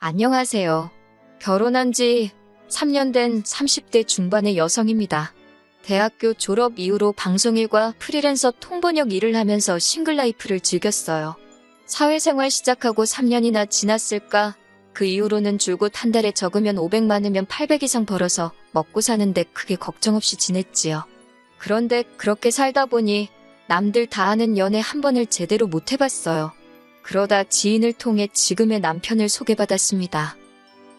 안녕하세요. 결혼한 지 3년 된 30대 중반의 여성입니다. 대학교 졸업 이후로 방송일과 프리랜서 통번역 일을 하면서 싱글 라이프를 즐겼어요. 사회생활 시작하고 3년이나 지났을까? 그 이후로는 줄곧 한 달에 적으면 500 많으면 800 이상 벌어서 먹고 사는데 크게 걱정 없이 지냈지요. 그런데 그렇게 살다 보니 남들 다 아는 연애 한 번을 제대로 못 해봤어요. 그러다 지인을 통해 지금의 남편을 소개받았습니다.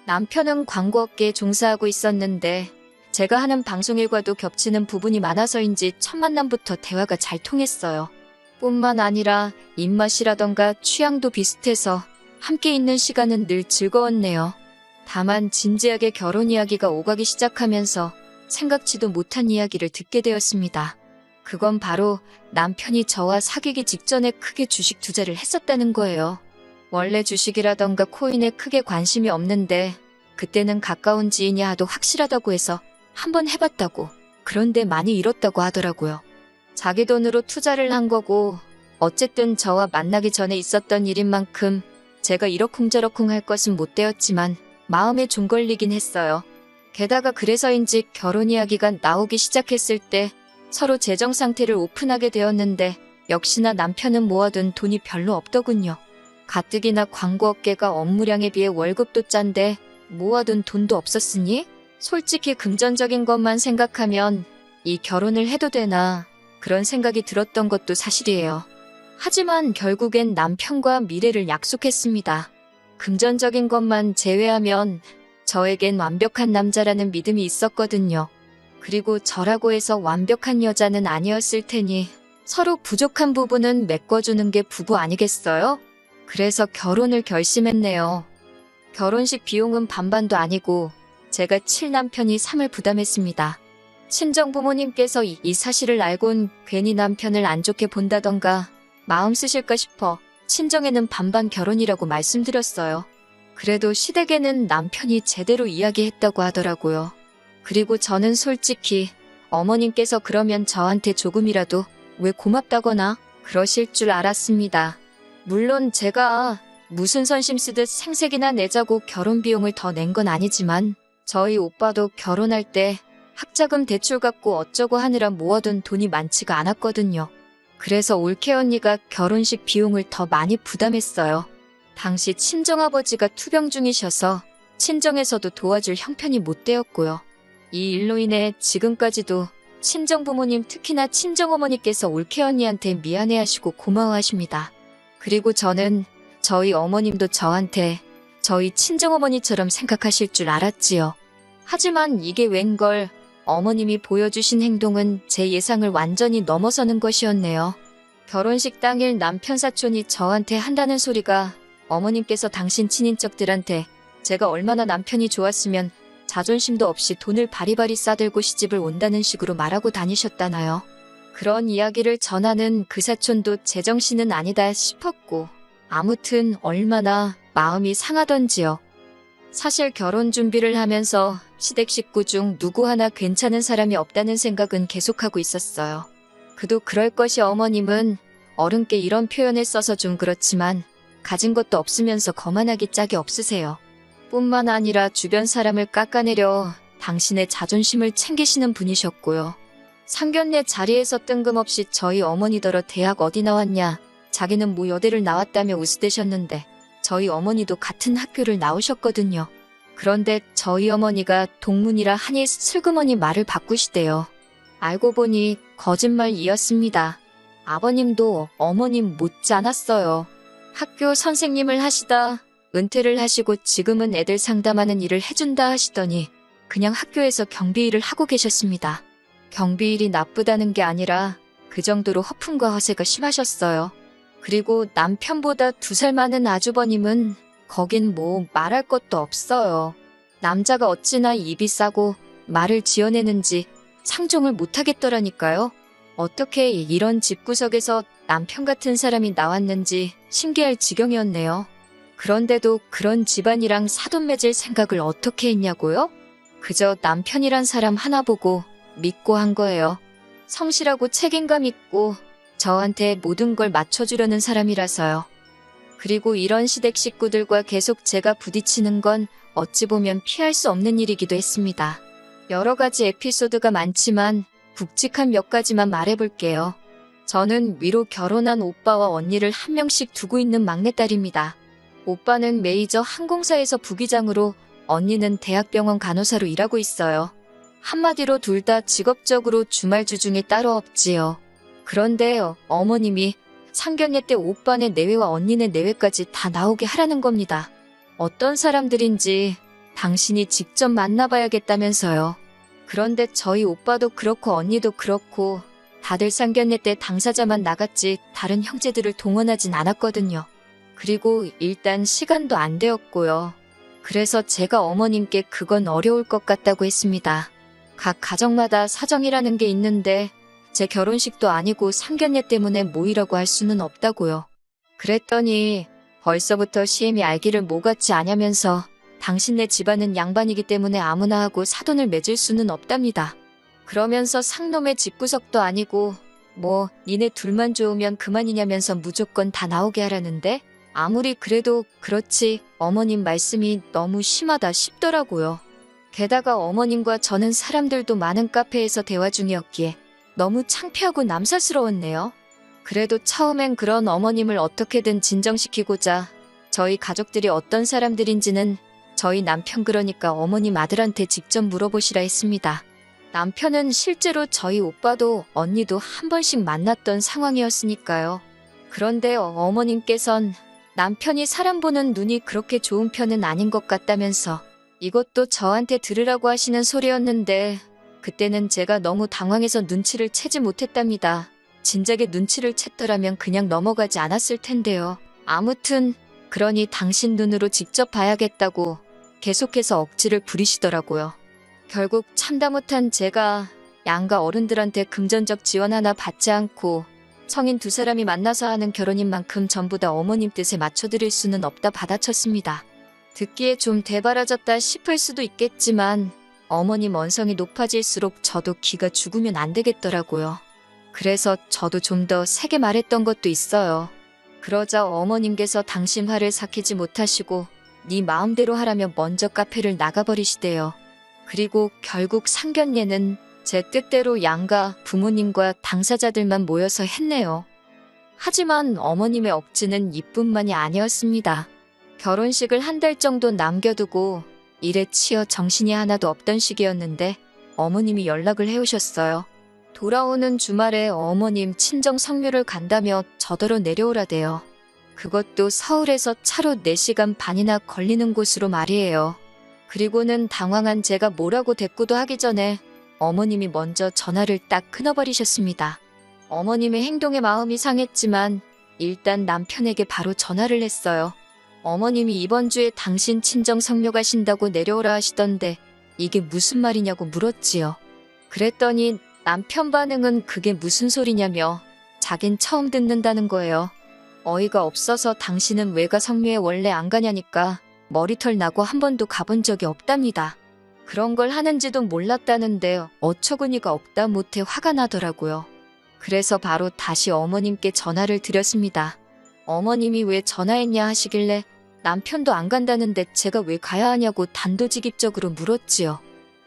남편은 광고업계에 종사하고 있었는데 제가 하는 방송일과도 겹치는 부분이 많아서인지 첫 만남부터 대화가 잘 통했어요. 뿐만 아니라 입맛이라던가 취향도 비슷해서 함께 있는 시간은 늘 즐거웠네요. 다만 진지하게 결혼 이야기가 오가기 시작하면서 생각지도 못한 이야기를 듣게 되었습니다. 그건 바로 남편이 저와 사귀기 직전에 크게 주식 투자를 했었다는 거예요. 원래 주식이라던가 코인에 크게 관심이 없는데 그때는 가까운 지인이 하도 확실하다고 해서 한번 해봤다고 그런데 많이 잃었다고 하더라고요. 자기 돈으로 투자를 한 거고 어쨌든 저와 만나기 전에 있었던 일인 만큼 제가 이러쿵저러쿵 할 것은 못 되었지만 마음에 좀 걸리긴 했어요. 게다가 그래서인지 결혼 이야기가 나오기 시작했을 때 서로 재정 상태를 오픈하게 되었는데 역시나 남편은 모아둔 돈이 별로 없더군요. 가뜩이나 광고업계가 업무량에 비해 월급도 짠데 모아둔 돈도 없었으니 솔직히 금전적인 것만 생각하면 이 결혼을 해도 되나 그런 생각이 들었던 것도 사실이에요. 하지만 결국엔 남편과 미래를 약속했습니다. 금전적인 것만 제외하면 저에겐 완벽한 남자라는 믿음이 있었거든요. 그리고 저라고 해서 완벽한 여자는 아니었을 테니 서로 부족한 부분은 메꿔주는 게 부부 아니겠어요? 그래서 결혼을 결심했네요. 결혼식 비용은 반반도 아니고 제가 칠 남편이 3을 부담했습니다. 친정 부모님께서 이, 이 사실을 알곤 괜히 남편을 안 좋게 본다던가 마음 쓰실까 싶어 친정에는 반반 결혼이라고 말씀드렸어요. 그래도 시댁에는 남편이 제대로 이야기했다고 하더라고요. 그리고 저는 솔직히 어머님께서 그러면 저한테 조금이라도 왜 고맙다거나 그러실 줄 알았습니다. 물론 제가 무슨 선심 쓰듯 생색이나 내자고 결혼 비용을 더 낸 건 아니지만 저희 오빠도 결혼할 때 학자금 대출 받고 어쩌고 하느라 모아둔 돈이 많지가 않았거든요. 그래서 올케 언니가 결혼식 비용을 더 많이 부담했어요. 당시 친정아버지가 투병 중이셔서 친정에서도 도와줄 형편이 못 되었고요. 이 일로 인해 지금까지도 친정 부모님 특히나 친정 어머니께서 올케 언니한테 미안해하시고 고마워하십니다. 그리고 저는 저희 어머님도 저한테 저희 친정 어머니처럼 생각하실 줄 알았지요. 하지만 이게 웬걸 어머님이 보여주신 행동은 제 예상을 완전히 넘어서는 것이었네요. 결혼식 당일 남편 사촌이 저한테 한다는 소리가 어머님께서 당신 친인척들한테 제가 얼마나 남편이 좋았으면 자존심도 없이 돈을 바리바리 싸들고 시집을 온다는 식으로 말하고 다니셨다나요. 그런 이야기를 전하는 그 사촌도 제정신은 아니다 싶었고 아무튼 얼마나 마음이 상하던지요. 사실 결혼 준비를 하면서 시댁 식구 중 누구 하나 괜찮은 사람이 없다는 생각은 계속하고 있었어요. 그도 그럴 것이 어머님은 어른께 이런 표현을 써서 좀 그렇지만 가진 것도 없으면서 거만하기 짝이 없으세요. 뿐만 아니라 주변 사람을 깎아내려 당신의 자존심을 챙기시는 분이셨고요. 상견례 자리에서 뜬금없이 저희 어머니더러 대학 어디 나왔냐, 자기는 뭐 여대를 나왔다며 우스대셨는데 저희 어머니도 같은 학교를 나오셨거든요. 그런데 저희 어머니가 동문이라 하니 슬그머니 말을 바꾸시대요. 알고 보니 거짓말이었습니다. 아버님도 어머님 못지 않았어요. 학교 선생님을 하시다 은퇴를 하시고 지금은 애들 상담하는 일을 해준다 하시더니 그냥 학교에서 경비 일을 하고 계셨습니다. 경비 일이 나쁘다는 게 아니라 그 정도로 허풍과 허세가 심하셨어요. 그리고 남편보다 두 살 많은 아주버님은 거긴 뭐 말할 것도 없어요. 남자가 어찌나 입이 싸고 말을 지어내는지 상종을 못하겠더라니까요. 어떻게 이런 집구석에서 남편 같은 사람이 나왔는지 신기할 지경이었네요. 그런데도 그런 집안이랑 사돈 맺을 생각을 어떻게 했냐고요? 그저 남편이란 사람 하나 보고 믿고 한 거예요. 성실하고 책임감 있고 저한테 모든 걸 맞춰주려는 사람이라서요. 그리고 이런 시댁 식구들과 계속 제가 부딪히는 건 어찌 보면 피할 수 없는 일이기도 했습니다. 여러 가지 에피소드가 많지만 굵직한 몇 가지만 말해볼게요. 저는 위로 결혼한 오빠와 언니를 한 명씩 두고 있는 막내딸입니다. 오빠는 메이저 항공사에서 부기장으로 언니는 대학병원 간호사로 일하고 있어요. 한마디로 둘 다 직업적으로 주말 주중에 따로 없지요. 그런데 어머님이 상견례 때 오빠네 내외와 언니네 내외까지 다 나오게 하라는 겁니다. 어떤 사람들인지 당신이 직접 만나봐야겠다면서요. 그런데 저희 오빠도 그렇고 언니도 그렇고 다들 상견례 때 당사자만 나갔지 다른 형제들을 동원하진 않았거든요. 그리고 일단 시간도 안 되었고요. 그래서 제가 어머님께 그건 어려울 것 같다고 했습니다. 각 가정마다 사정이라는 게 있는데 제 결혼식도 아니고 상견례 때문에 모이라고 할 수는 없다고요. 그랬더니 벌써부터 시엠이 알기를 뭐같이 아냐면서 당신네 집안은 양반이기 때문에 아무나 하고 사돈을 맺을 수는 없답니다. 그러면서 상놈의 집구석도 아니고 뭐 니네 둘만 좋으면 그만이냐면서 무조건 다 나오게 하라는데 아무리 그래도 그렇지 어머님 말씀이 너무 심하다 싶더라고요. 게다가 어머님과 저는 사람들도 많은 카페에서 대화 중이었기에 너무 창피하고 남사스러웠네요. 그래도 처음엔 그런 어머님을 어떻게든 진정시키고자 저희 가족들이 어떤 사람들인지는 저희 남편 그러니까 어머님 아들한테 직접 물어보시라 했습니다. 남편은 실제로 저희 오빠도 언니도 한 번씩 만났던 상황이었으니까요. 그런데 어머님께선 남편이 사람 보는 눈이 그렇게 좋은 편은 아닌 것 같다면서 이것도 저한테 들으라고 하시는 소리였는데 그때는 제가 너무 당황해서 눈치를 채지 못했답니다. 진작에 눈치를 챘더라면 그냥 넘어가지 않았을 텐데요. 아무튼 그러니 당신 눈으로 직접 봐야겠다고 계속해서 억지를 부리시더라고요. 결국 참다 못한 제가 양가 어른들한테 금전적 지원 하나 받지 않고 성인 두 사람이 만나서 하는 결혼인 만큼 전부 다 어머님 뜻에 맞춰드릴 수는 없다 받아쳤습니다. 듣기에 좀 대바라졌다 싶을 수도 있겠지만 어머님 원성이 높아질수록 저도 기가 죽으면 안 되겠더라고요. 그래서 저도 좀 더 세게 말했던 것도 있어요. 그러자 어머님께서 당신 화를 삭히지 못하시고 네 마음대로 하라며 먼저 카페를 나가버리시대요. 그리고 결국 상견례는 제 뜻대로 양가 부모님과 당사자들만 모여서 했네요. 하지만 어머님의 억지는 이뿐만이 아니었습니다. 결혼식을 한 달 정도 남겨두고 일에 치여 정신이 하나도 없던 시기였는데 어머님이 연락을 해오셨어요. 돌아오는 주말에 어머님 친정 성묘를 간다며 저더러 내려오라대요. 그것도 서울에서 차로 4시간 반이나 걸리는 곳으로 말이에요. 그리고는 당황한 제가 뭐라고 대꾸도 하기 전에 어머님이 먼저 전화를 딱 끊어버리셨습니다. 어머님의 행동에 마음이 상했지만 일단 남편에게 바로 전화를 했어요. 어머님이 이번 주에 당신 친정 성묘 가신다고 내려오라 하시던데 이게 무슨 말이냐고 물었지요. 그랬더니 남편 반응은 그게 무슨 소리냐며 자긴 처음 듣는다는 거예요. 어이가 없어서 당신은 외가 성묘에 원래 안 가냐니까 머리털 나고 한 번도 가본 적이 없답니다. 그런 걸 하는지도 몰랐다는데 어처구니가 없다 못해 화가 나더라고요. 그래서 바로 다시 어머님께 전화를 드렸습니다. 어머님이 왜 전화했냐 하시길래 남편도 안 간다는데 제가 왜 가야 하냐고 단도직입적으로 물었지요.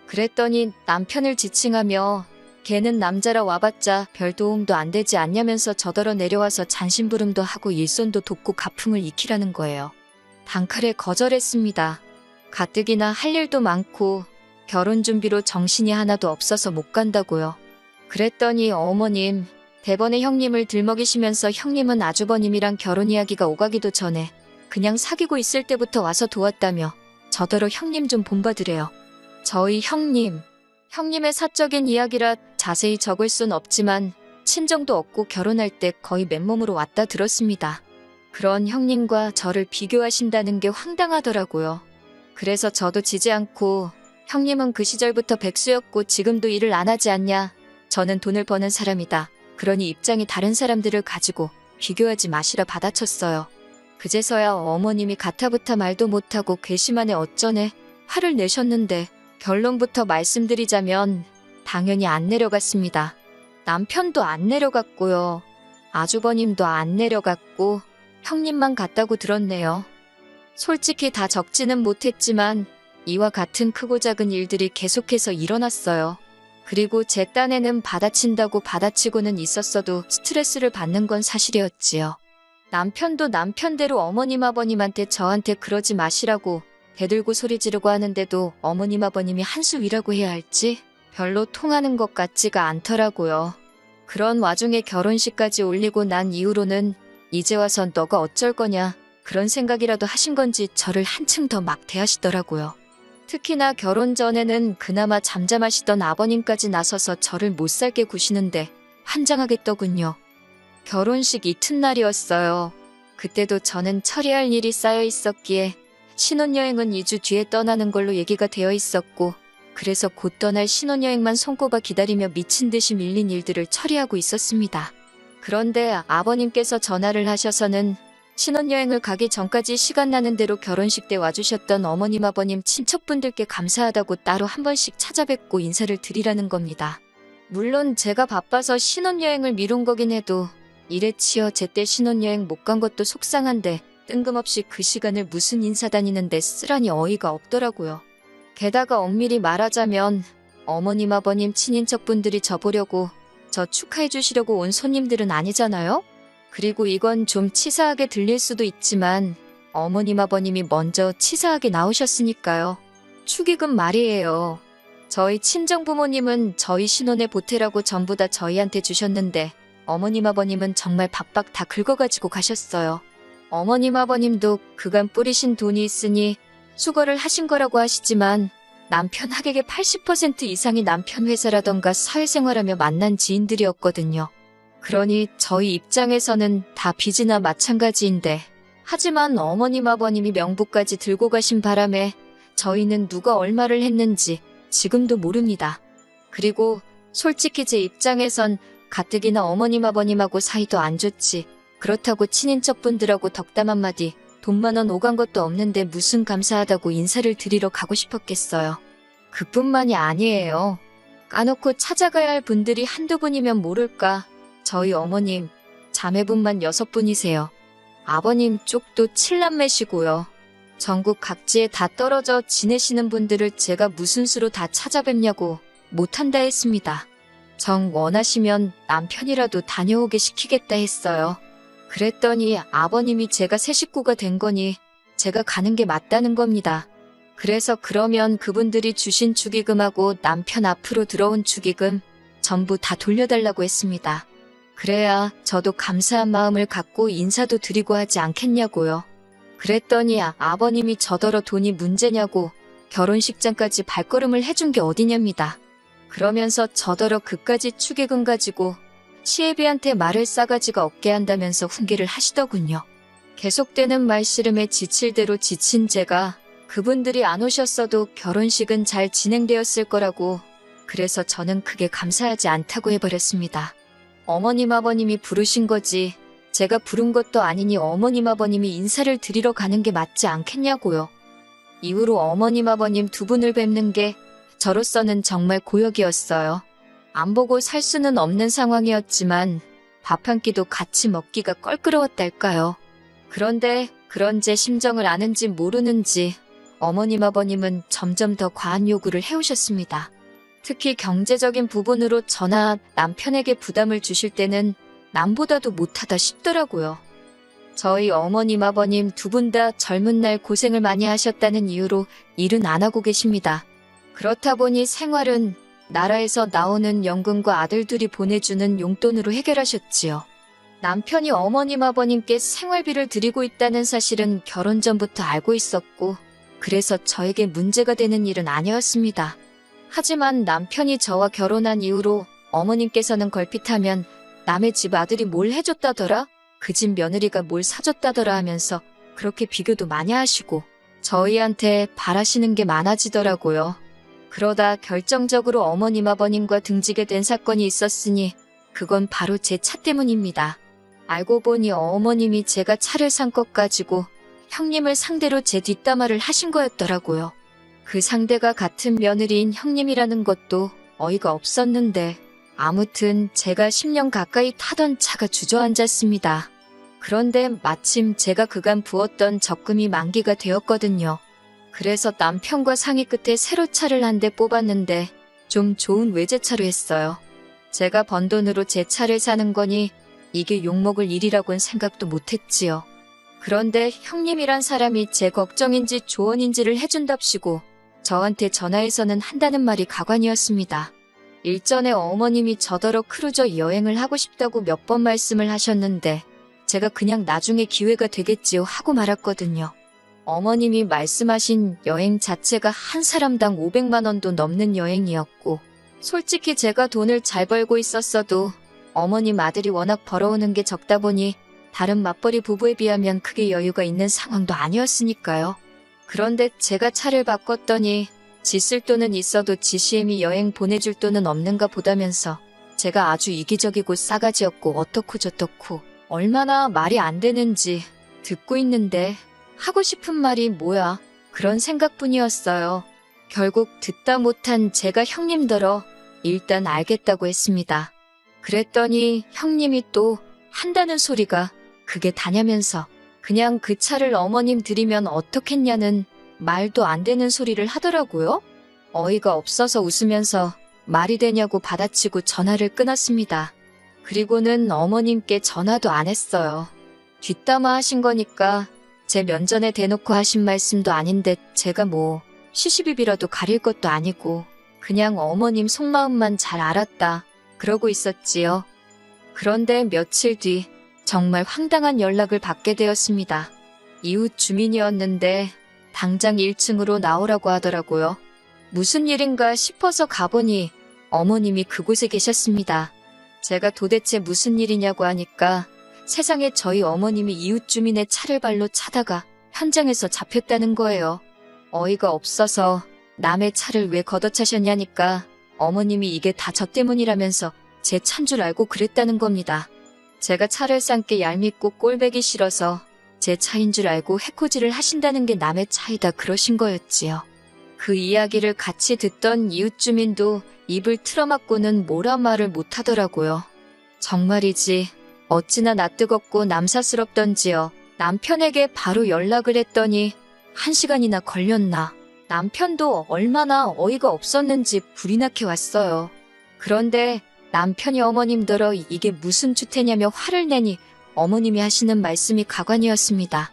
그랬더니 남편을 지칭하며 걔는 남자라 와봤자 별 도움도 안 되지 않냐면서 저더러 내려와서 잔심부름도 하고 일손도 돕고 가풍을 익히라는 거예요. 단칼에 거절했습니다. 가뜩이나 할 일도 많고 결혼 준비로 정신이 하나도 없어서 못 간다고요. 그랬더니 어머님, 대번에 형님을 들먹이시면서 형님은 아주버님이랑 결혼 이야기가 오가기도 전에 그냥 사귀고 있을 때부터 와서 도왔다며 저더러 형님 좀 본받으래요. 저희 형님, 형님의 사적인 이야기라 자세히 적을 순 없지만 친정도 없고 결혼할 때 거의 맨몸으로 왔다 들었습니다. 그런 형님과 저를 비교하신다는 게 황당하더라고요. 그래서 저도 지지 않고 형님은 그 시절부터 백수였고 지금도 일을 안 하지 않냐. 저는 돈을 버는 사람이다. 그러니 입장이 다른 사람들을 가지고 비교하지 마시라 받아쳤어요. 그제서야 어머님이 가타부타 말도 못하고 괘씸하네 어쩌네 화를 내셨는데 결론부터 말씀드리자면 당연히 안 내려갔습니다. 남편도 안 내려갔고요. 아주버님도 안 내려갔고 형님만 같다고 들었네요. 솔직히 다 적지는 못했지만 이와 같은 크고 작은 일들이 계속해서 일어났어요. 그리고 제 딴에는 받아친다고 받아치고는 있었어도 스트레스를 받는 건 사실이었지요. 남편도 남편대로 어머님 아버님한테 저한테 그러지 마시라고 대들고 소리 지르고 하는데도 어머님 아버님이 한수 위라고 해야 할지 별로 통하는 것 같지가 않더라고요. 그런 와중에 결혼식까지 올리고 난 이후로는 이제 와선 너가 어쩔 거냐 그런 생각이라도 하신 건지 저를 한층 더 막대하시더라고요. 특히나 결혼 전에는 그나마 잠잠하시던 아버님까지 나서서 저를 못 살게 구시는데 환장하겠더군요. 결혼식 이튿날이었어요. 그때도 저는 처리할 일이 쌓여 있었기에 신혼여행은 2주 뒤에 떠나는 걸로 얘기가 되어 있었고 그래서 곧 떠날 신혼여행만 손꼽아 기다리며 미친 듯이 밀린 일들을 처리하고 있었습니다. 그런데 아버님께서 전화를 하셔서는 신혼여행을 가기 전까지 시간 나는 대로 결혼식 때 와주셨던 어머님 아버님 친척분들께 감사하다고 따로 한 번씩 찾아뵙고 인사를 드리라는 겁니다. 물론 제가 바빠서 신혼여행을 미룬 거긴 해도 일에 치여 제때 신혼여행 못 간 것도 속상한데 뜬금없이 그 시간을 무슨 인사 다니는데 쓰라니 어이가 없더라고요. 게다가 엄밀히 말하자면 어머님 아버님 친인척분들이 저 보려고 저 축하해 주시려고 온 손님들은 아니잖아요? 그리고 이건 좀 치사하게 들릴 수도 있지만 어머님 아버님이 먼저 치사하게 나오셨으니까요. 축의금 말이에요. 저희 친정 부모님은 저희 신혼에 보태라고 전부 다 저희한테 주셨는데 어머님 아버님은 정말 박박 다 긁어가지고 가셨어요. 어머님 아버님도 그간 뿌리신 돈이 있으니 수거를 하신 거라고 하시지만 남편 하객의 80% 이상이 남편 회사라던가 사회생활하며 만난 지인들이었거든요. 그러니 저희 입장에서는 다 빚이나 마찬가지인데 하지만 어머님 아버님이 명부까지 들고 가신 바람에 저희는 누가 얼마를 했는지 지금도 모릅니다. 그리고 솔직히 제 입장에선 가뜩이나 어머님 아버님하고 사이도 안 좋지. 그렇다고 친인척분들하고 덕담 한마디 돈만 원 오간 것도 없는데 무슨 감사하다고 인사를 드리러 가고 싶었겠어요. 그뿐만이 아니에요. 까놓고 찾아가야 할 분들이 한두 분이면 모를까. 저희 어머님, 자매분만 여섯 분이세요. 아버님 쪽도 칠남매시고요. 전국 각지에 다 떨어져 지내시는 분들을 제가 무슨 수로 다 찾아뵙냐고 못한다 했습니다. 정 원하시면 남편이라도 다녀오게 시키겠다 했어요. 그랬더니 아버님이 제가 새 식구가 된 거니 제가 가는 게 맞다는 겁니다. 그래서 그러면 그분들이 주신 축의금하고 남편 앞으로 들어온 축의금 전부 다 돌려달라고 했습니다. 그래야 저도 감사한 마음을 갖고 인사도 드리고 하지 않겠냐고요. 그랬더니 아- 아버님이 저더러 돈이 문제냐고 결혼식장까지 발걸음을 해준 게 어디냐입니다. 그러면서 저더러 그까지 축의금 가지고 시애비한테 말을 싸가지가 없게 한다면서 훈계를 하시더군요. 계속되는 말씨름에 지칠 대로 지친 제가 그분들이 안 오셨어도 결혼식은 잘 진행되었을 거라고 그래서 저는 크게 감사하지 않다고 해버렸습니다. 어머님 아버님이 부르신 거지 제가 부른 것도 아니니 어머님 아버님이 인사를 드리러 가는 게 맞지 않겠냐고요. 이후로 어머님 아버님 두 분을 뵙는 게 저로서는 정말 고역이었어요. 안 보고 살 수는 없는 상황이었지만 밥 한 끼도 같이 먹기가 껄끄러웠달까요. 그런데 그런 제 심정을 아는지 모르는지 어머님 아버님은 점점 더 과한 요구를 해오셨습니다. 특히 경제적인 부분으로 저나 남편에게 부담을 주실 때는 남보다도 못하다 싶더라고요. 저희 어머님 아버님 두 분 다 젊은 날 고생을 많이 하셨다는 이유로 일은 안 하고 계십니다. 그렇다 보니 생활은 나라에서 나오는 연금과 아들들이 보내주는 용돈으로 해결하셨지요. 남편이 어머님 아버님께 생활비를 드리고 있다는 사실은 결혼 전부터 알고 있었고, 그래서 저에게 문제가 되는 일은 아니었습니다. 하지만 남편이 저와 결혼한 이후로 어머님께서는 걸핏하면 남의 집 아들이 뭘 해줬다더라? 그 집 며느리가 뭘 사줬다더라 하면서 그렇게 비교도 많이 하시고 저희한테 바라시는 게 많아지더라고요. 그러다 결정적으로 어머님 아버님과 등지게 된 사건이 있었으니 그건 바로 제 차 때문입니다. 알고 보니 어머님이 제가 차를 산 것 가지고 형님을 상대로 제 뒷담화를 하신 거였더라고요. 그 상대가 같은 며느리인 형님이라는 것도 어이가 없었는데 아무튼 제가 10년 가까이 타던 차가 주저앉았습니다. 그런데 마침 제가 그간 부었던 적금이 만기가 되었거든요. 그래서 남편과 상의 끝에 새로 차를 한 대 뽑았는데 좀 좋은 외제차로 했어요. 제가 번 돈으로 제 차를 사는 거니 이게 욕먹을 일이라고는 생각도 못했지요. 그런데 형님이란 사람이 제 걱정인지 조언인지를 해준답시고 저한테 전화해서는 한다는 말이 가관이었습니다. 일전에 어머님이 저더러 크루저 여행을 하고 싶다고 몇 번 말씀을 하셨는데 제가 그냥 나중에 기회가 되겠지요 하고 말았거든요. 어머님이 말씀하신 여행 자체가 한 사람당 500만 원도 넘는 여행이었고 솔직히 제가 돈을 잘 벌고 있었어도 어머님 아들이 워낙 벌어오는 게 적다 보니 다른 맞벌이 부부에 비하면 크게 여유가 있는 상황도 아니었으니까요. 그런데 제가 차를 바꿨더니 지쓸 돈은 있어도 GCM이 여행 보내줄 돈은 없는가 보다면서 제가 아주 이기적이고 싸가지없고 어떻고 저떻고 얼마나 말이 안 되는지 듣고 있는데 하고 싶은 말이 뭐야 그런 생각뿐이었어요. 결국 듣다 못한 제가 형님더러 일단 알겠다고 했습니다. 그랬더니 형님이 또 한다는 소리가 그게 다냐면서 그냥 그 차를 어머님 드리면 어떻겠냐는 말도 안 되는 소리를 하더라고요. 어이가 없어서 웃으면서 말이 되냐고 받아치고 전화를 끊었습니다. 그리고는 어머님께 전화도 안 했어요. 뒷담화 하신 거니까 제 면전에 대놓고 하신 말씀도 아닌데 제가 뭐 시시비비라도 가릴 것도 아니고 그냥 어머님 속마음만 잘 알았다. 그러고 있었지요. 그런데 며칠 뒤 정말 황당한 연락을 받게 되었습니다. 이웃 주민이었는데 당장 1층으로 나오라고 하더라고요. 무슨 일인가 싶어서 가보니 어머님이 그곳에 계셨습니다. 제가 도대체 무슨 일이냐고 하니까 세상에 저희 어머님이 이웃 주민의 차를 발로 차다가 현장에서 잡혔다는 거예요. 어이가 없어서 남의 차를 왜 걷어차셨냐니까 어머님이 이게 다 저 때문이라면서 제 찬 줄 알고 그랬다는 겁니다. 제가 차를 싼게 얄밉고 꼴배기 싫어서 제 차인 줄 알고 해코지를 하신다는 게 남의 차이다 그러신 거였지요. 그 이야기를 같이 듣던 이웃 주민도 입을 틀어막고는 뭐라 말을 못하더라고요. 정말이지 어찌나 낯뜨겁고 남사스럽던지요. 남편에게 바로 연락을 했더니 한 시간이나 걸렸나. 남편도 얼마나 어이가 없었는지 불이 나게 왔어요. 그런데 남편이 어머님더러 이게 무슨 추태냐며 화를 내니 어머님이 하시는 말씀이 가관이었습니다.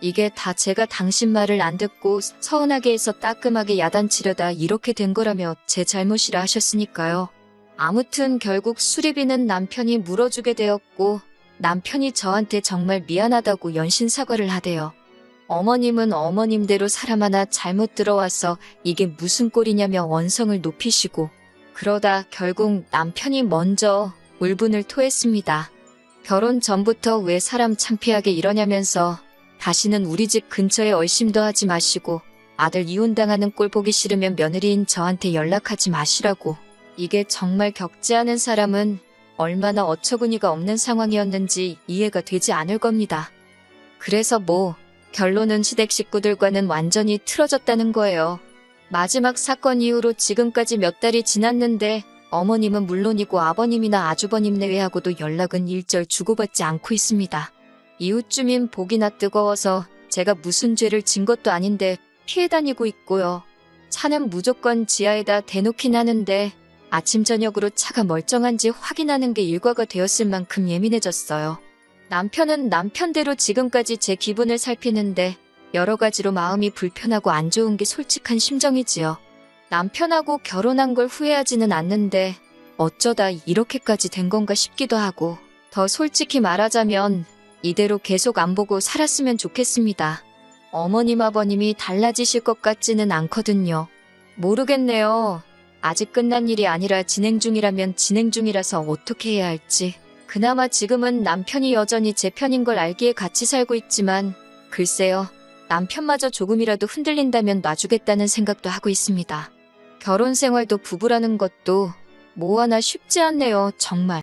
이게 다 제가 당신 말을 안 듣고 서운하게 해서 따끔하게 야단치려다 이렇게 된 거라며 제 잘못이라 하셨으니까요. 아무튼 결국 수리비는 남편이 물어주게 되었고 남편이 저한테 정말 미안하다고 연신 사과를 하대요. 어머님은 어머님대로 사람 하나 잘못 들어와서 이게 무슨 꼴이냐며 원성을 높이시고 그러다 결국 남편이 먼저 울분을 토했습니다. 결혼 전부터 왜 사람 창피하게 이러냐면서 다시는 우리 집 근처에 얼씬도 하지 마시고 아들 이혼당하는 꼴 보기 싫으면 며느리인 저한테 연락하지 마시라고. 이게 정말 겪지 않은 사람은 얼마나 어처구니가 없는 상황이었는지 이해가 되지 않을 겁니다. 그래서 뭐 결론은 시댁 식구들과는 완전히 틀어졌다는 거예요. 마지막 사건 이후로 지금까지 몇 달이 지났는데 어머님은 물론이고 아버님이나 아주버님 내외하고도 연락은 일절 주고받지 않고 있습니다. 이웃 주민 보기나 뜨거워서 제가 무슨 죄를 진 것도 아닌데 피해 다니고 있고요. 차는 무조건 지하에다 대놓긴 하는데 아침 저녁으로 차가 멀쩡한지 확인하는 게 일과가 되었을 만큼 예민해졌어요. 남편은 남편대로 지금까지 제 기분을 살피는데 여러 가지로 마음이 불편하고 안 좋은 게 솔직한 심정이지요. 남편하고 결혼한 걸 후회하지는 않는데 어쩌다 이렇게까지 된 건가 싶기도 하고 더 솔직히 말하자면 이대로 계속 안 보고 살았으면 좋겠습니다. 어머님 아버님이 달라지실 것 같지는 않거든요. 모르겠네요. 아직 끝난 일이 아니라 진행 중이라면 진행 중이라서 어떻게 해야 할지. 그나마 지금은 남편이 여전히 제 편인 걸 알기에 같이 살고 있지만 글쎄요. 남편마저 조금이라도 흔들린다면 놔주겠다는 생각도 하고 있습니다. 결혼 생활도 부부라는 것도 뭐 하나 쉽지 않네요, 정말.